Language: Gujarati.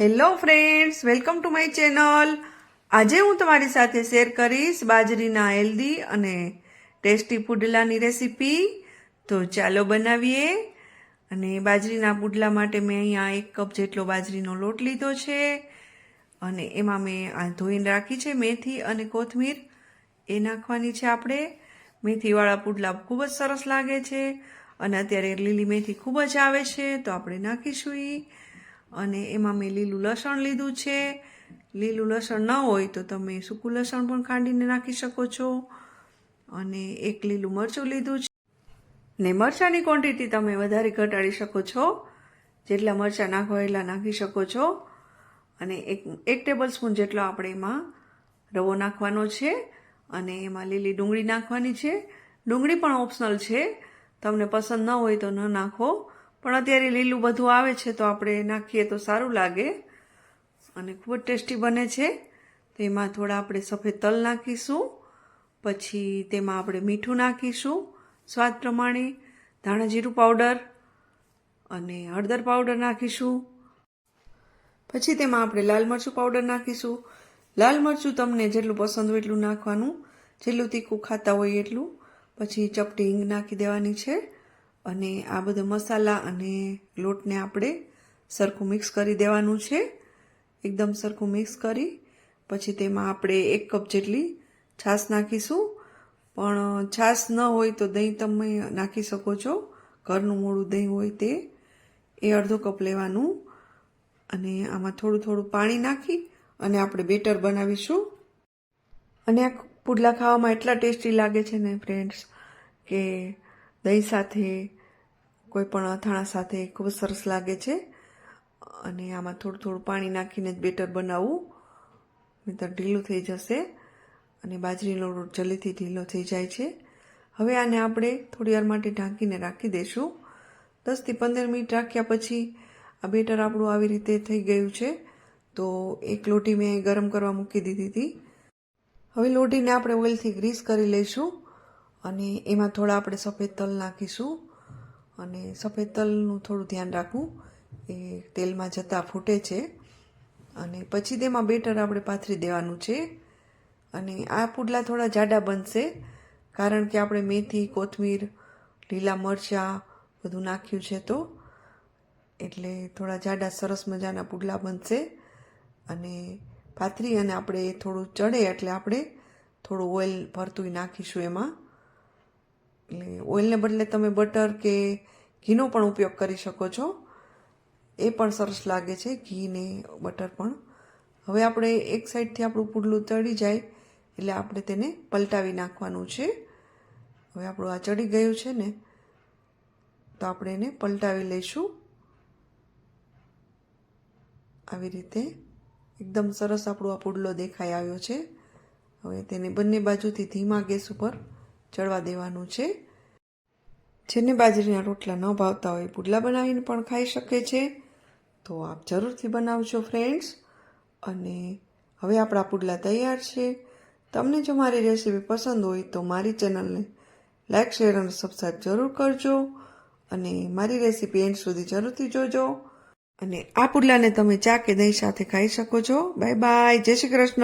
Hello friends, welcome to my channel. આજે હું તમારી સાથે શેર કરીશ બાજરીના હેલ્ધી અને ટેસ્ટી પુડલાની રેસીપી. તો ચાલો બનાવીએ. અને બાજરીના પુડલા માટે મેં અહીંયા એક કપ જેટલો બાજરીનો લોટ લીધો છે. અને એમાં મેં આ ધોઈને રાખી છે મેથી અને કોથમીર. એ નાખવાની છે આપણે. મેથીવાળા પુડલા ખૂબ જ સરસ લાગે છે. અને અત્યારે લીલી મેથી ખૂબ જ આવે છે, તો આપણે નાખીશું ઈ. અને એમાં મેં લીલું લસણ લીધું છે. લીલું લસણ ન હોય તો તમે સૂકું લસણ પણ ખાંડીને નાખી શકો છો. અને એક લીલું મરચું લીધું છે. ને મરચાંની ક્વોન્ટિટી તમે વધારે ઘટાડી શકો છો. જેટલા મરચાં નાખો એટલા નાખી શકો છો. અને એક એક ટેબલ સ્પૂન જેટલો આપણે એમાં રવો નાખવાનો છે. અને એમાં લીલી ડુંગળી નાખવાની છે. ડુંગળી પણ ઓપ્શનલ છે. તમને પસંદ ન હોય તો ન નાખો. પણ અત્યારે લીલું બધું આવે છે તો આપણે નાખીએ તો સારું લાગે. અને ખૂબ જ ટેસ્ટી બને છે. તો એમાં થોડા આપણે સફેદ તલ નાખીશું. પછી તેમાં આપણે મીઠું નાખીશું સ્વાદ પ્રમાણે. ધાણા જીરું પાવડર અને હળદર પાવડર નાખીશું. પછી તેમાં આપણે લાલ મરચું પાવડર નાખીશું. લાલ મરચું તમને જેટલું પસંદ હોય એટલું નાખવાનું. જેટલું તીખું ખાતા હોય એટલું. પછી ચપટી હિંગ નાખી દેવાની છે. અને આ બધા મસાલા અને લોટને આપણે સરખું મિક્સ કરી દેવાનું છે. એકદમ સરખું મિક્સ કરી, પછી તેમાં આપણે એક કપ જેટલી છાશ નાખીશું. પણ છાશ ન હોય તો દહીં તમે નાખી શકો છો. ઘરનું મોડું દહીં હોય તે. એ અડધો કપ લેવાનું. અને આમાં થોડું થોડું પાણી નાખી અને આપણે બેટર બનાવીશું. અને આ પુડલા ખાવામાં એટલા ટેસ્ટી લાગે છે ને ફ્રેન્ડ્સ કે દહીં સાથે, કોઈ પણ અથાણા સાથે ખૂબ સરસ લાગે છે. અને આમાં થોડું થોડું પાણી નાખીને જ બેટર બનાવવું નહીંતર ઢીલું થઈ જશે અને બાજરીનો લોટ જલ્દીથી ઢીલો થઈ જાય છે. હવે આને આપણે થોડી વાર માટે ઢાંકીને રાખી દઈશું. દસથી પંદર મિનિટ રાખ્યા પછી આ બેટર આપણું આવી રીતે થઈ ગયું છે. તો એક લોટી મેં ગરમ કરવા મૂકી દીધી હતી. હવે લોટીને આપણે ઓઇલથી ગ્રીસ કરી લઈશું. અને એમાં થોડા આપણે સફેદ તલ નાખીશું અને સફેદ તલનું થોડું ધ્યાન રાખવું. એ તેલમાં જતાં ફૂટે છે. અને પછી તેમાં બેટર આપણે પાથરી દેવાનું છે. અને આ પુડલા થોડા જાડા બનશે, કારણ કે આપણે મેથી, કોથમીર, લીલા મરચાં બધું નાખ્યું છે તો. એટલે થોડા જાડા સરસ મજાના પુડલા બનશે. અને પાથરી અને આપણે થોડું ચડે એટલે આપણે થોડું ઓઇલ ભરતું નાખીશું એમાં. એટલે ઓઇલને બદલે તમે બટર કે ઘીનો પણ ઉપયોગ કરી શકો છો. એ પણ સરસ લાગે છે ઘી ને બટર પણ. હવે આપણે એક સાઈડથી આપણું પુડલું ચડી જાય, એટલે આપણે તેને પલટાવી નાખવાનું છે. હવે આપણું આ ચડી ગયું છે ને, તો આપણે એને પલટાવી લઈશું. આવી રીતે એકદમ સરસ આપણો આ પુડલો દેખાઈ આવ્યો છે. હવે તેને બંને બાજુથી ધીમા ગેસ ઉપર ચડવા દેવાનું છે. જેને બાજરીના રોટલા ન ભાવતા હોય પુડલા બનાવીને પણ ખાઈ શકે છે. તો આપ જરૂરથી બનાવજો ફ્રેન્ડ્સ. અને હવે આપણા પુડલા તૈયાર છે. તમને જો મારી રેસીપી પસંદ હોય તો મારી ચેનલને લાઇક શેર અને સબસ્ક્રાઈબ જરૂર કરજો. અને મારી રેસીપી એન્ડ સુધી જરૂરથી જોજો. અને આ પુડલાને તમે ચા કે દહીં સાથે ખાઈ શકો છો. Bye bye. જય શ્રી કૃષ્ણ.